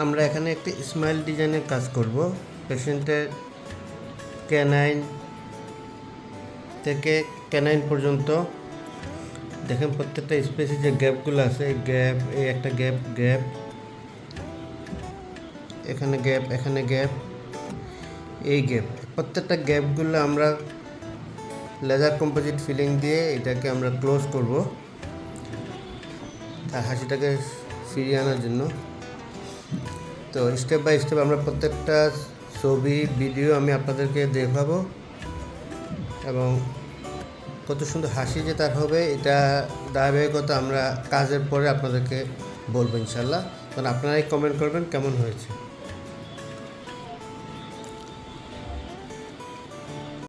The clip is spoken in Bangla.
আমরা এখানে একটি স্মাইল ডিজাইনের কাজ করব। পেশেন্টের ক্যানাইন থেকে ক্যানাইন পর্যন্ত। দেখেন প্রত্যেকটা স্পেসে যে গ্যাপগুলো আছে, এই গ্যাপ এই একটা গ্যাপ গ্যাপ এখানে গ্যাপ এখানে গ্যাপ এই গ্যাপ প্রত্যেকটা গ্যাপগুলো আমরা লেজার কম্পোজিট ফিলিং দিয়ে এটাকে আমরা ক্লোজ করব। তার হাসিটাকে ফিরিয়ে আনার জন্য। তো স্টেপ বাই স্টেপ আমরা প্রত্যেকটা ছবি ভিডিও আমি আপনাদেরকে দেখাবো এবং কত সুন্দর হাসি যে তার হবে, এটা ধারাবাহিকতা আমরা কাজের পরে আপনাদেরকে বলব ইনশাল্লাহ। কারণ আপনারাই কমেন্ট করবেন কেমন হয়েছে।